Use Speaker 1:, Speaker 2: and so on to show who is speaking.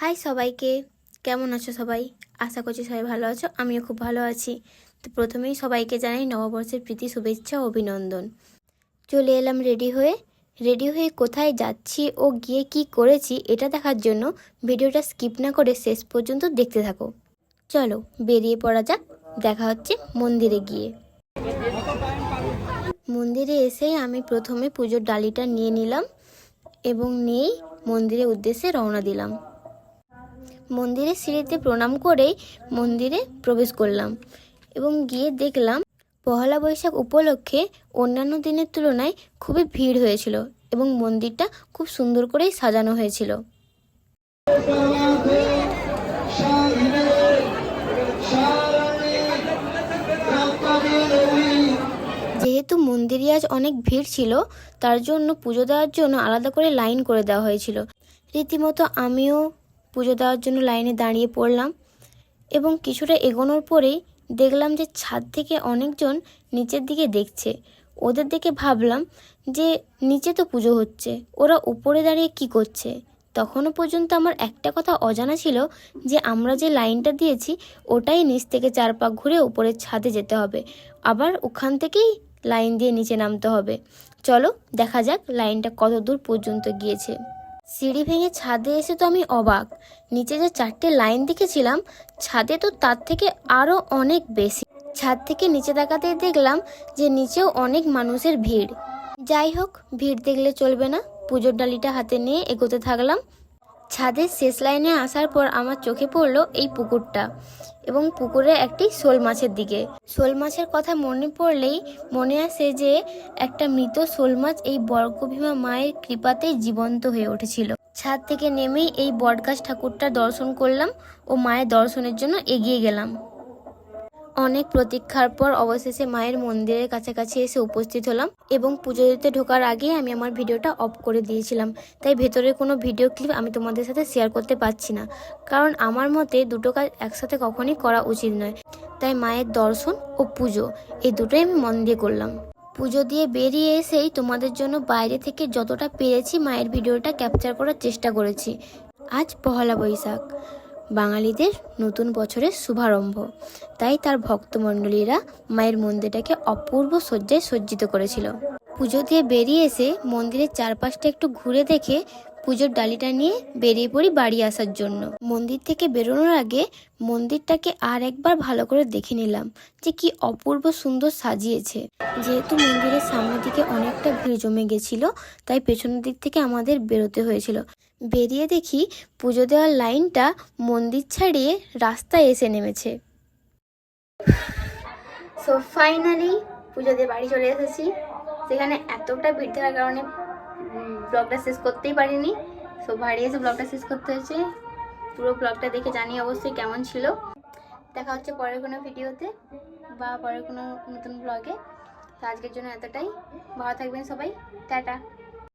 Speaker 1: High সবাইকে, কেমন আছো সবাই? আশা করছি সবাই ভালো আছো, আমিও খুব ভালো আছি। তো প্রথমেই সবাইকে জানাই নববর্ষের প্রীতি, শুভেচ্ছা অভিনন্দন। চলে এলাম রেডি হয়ে। রেডি হয়ে কোথায় যাচ্ছি ও গিয়ে কি করেছি এটা দেখার জন্য ভিডিওটা স্কিপ না করে শেষ পর্যন্ত দেখতে থাকো। চলো, বেরিয়ে পড়া যাক, দেখা হচ্ছে মন্দিরে গিয়ে। মন্দিরে এসেই আমি প্রথমে পুজোর ডালিটা নিয়ে নিলাম এবং নিয়েই মন্দিরের উদ্দেশ্যে রওনা দিলাম। মন্দিরের সিঁড়িতে প্রণাম করেই মন্দিরে প্রবেশ করলাম এবং গিয়ে দেখলাম পহলা বৈশাখ উপলক্ষে অন্যান্য দিনের তুলনায় খুবই ভিড় হয়েছিল এবং মন্দিরটা খুব সুন্দর করেই সাজানো হয়েছিল। যেহেতু মন্দিরে আজ অনেক ভিড় ছিল, তার জন্য পুজো দেওয়ার জন্য আলাদা করে লাইন করে দেওয়া হয়েছিল। রীতিমতো আমিও পুজো দেওয়ার জন্য লাইনে দাঁড়িয়ে পড়লাম এবং কিছুটা এগোনোর পরেই দেখলাম যে ছাদ থেকে অনেকজন নিচের দিকে দেখছে। ওদের দেখে ভাবলাম যে নিচে তো পুজো হচ্ছে, ওরা উপরে দাঁড়িয়ে কি করছে? তখনও পর্যন্ত আমার একটা কথা অজানা ছিল যে আমরা যে লাইনটা দিয়েছি, ওটাই নিচ থেকে চার পাক ঘুরে উপরের ছাদে যেতে হবে। আবার ওখান থেকেই লাইন দিয়ে নিচে নামতে হবে। চলো, দেখা যাক লাইনটা কত দূর পর্যন্ত গিয়েছে। সিঁড়ি ভেঙে ছাদে এসে তো আমি অবাক। নিচে যে চারটে লাইন দেখেছিলাম, ছাদে তো তার থেকে আরও অনেক বেশি। ছাদ থেকে নিচে তাকাতেই দেখলাম যে নিচেও অনেক মানুষের ভিড়। যাই হোক, ভিড় দেখলে চলবে না। পুজোর ডালিটা হাতে নিয়ে এগোতে থাকলাম। ছাদের শেষ লাইনে আসার পর আমার চোখে পড়ল এই পুকুরটা এবং পুকুরে একটি শোল মাছের দিকে। শোল মাছের কথা মনে পড়লেই মনে আসে যে একটা মৃত শোল মাছ এই বর্গভীমা মায়ের কৃপাতেই জীবন্ত হয়ে উঠেছিল। ছাদ থেকে নেমেই এই বটগাছ ঠাকুরটা দর্শন করলাম ও মায়ের দর্শনের জন্য এগিয়ে গেলাম। অনেক প্রতীক্ষার পর অবশেষে মায়ের মন্দিরের কাছাকাছি এসে উপস্থিত হলাম এবং পুজো দিতে ঢোকার আগে আমি আমার ভিডিওটা অফ করে দিয়েছিলাম। তাই ভেতরের কোনো ভিডিও ক্লিপ আমি তোমাদের সাথে শেয়ার করতে পারছি না। কারণ আমার মতে দুটো কাজ একসাথে কখনই করা উচিত নয়। তাই মায়ের দর্শন ও পুজো, এই দুটোই আমি মন দিয়ে করলাম। পুজো দিয়ে বেরিয়ে এসেই তোমাদের জন্য বাইরে থেকে যতটা পেরেছি মায়ের ভিডিওটা ক্যাপচার করার চেষ্টা করেছি। আজ পহলা বৈশাখ। বাঙালিদের নতুন বছরের শুভারম্ভ। তাই তার ভক্তমণ্ডলীরা মায়ের মন্দিরটাকে অপূর্ব সজ্জায় সজ্জিত করেছিল। পুজো দিয়ে বেরিয়ে এসে মন্দিরের চারপাশটা একটু ঘুরে দেখে পুজোর ডালিটা নিয়ে বেরিয়ে পড়ি বাড়ি আসার জন্য। মন্দির থেকে বেরোনোর আগে মন্দিরটাকে আর একবার ভালো করে দেখে নিলাম যে কি অপূর্ব সুন্দর সাজিয়েছে। যেহেতু মন্দিরের সামনের দিকে অনেকটা ভিড় জমে গেছিল, তাই পেছনের দিক থেকে আমাদের বেরোতে হয়েছিল। বেরিয়ে দেখি পুজো দেওয়ার লাইনটা মন্দির ছাড়িয়ে রাস্তায় এসে নেমেছে। সো ফাইনালি পুজো দিয়ে বাড়ি চলে এসেছি। সেখানে এতটা ভিড় থাকার কারণে ব্লগটা শেষ করতেই পারিনি। সো বাড়ি এসে ব্লগটা শেষ করতে হয়েছে। পুরো ব্লগটা দেখে জানি অবশ্যই কেমন ছিল। দেখা হচ্ছে পরের কোনো ভিডিওতে বা পরের কোনো নতুন ব্লগে তো আজকের জন্য এতটাই। ভালো থাকবেন সবাই। টাটা।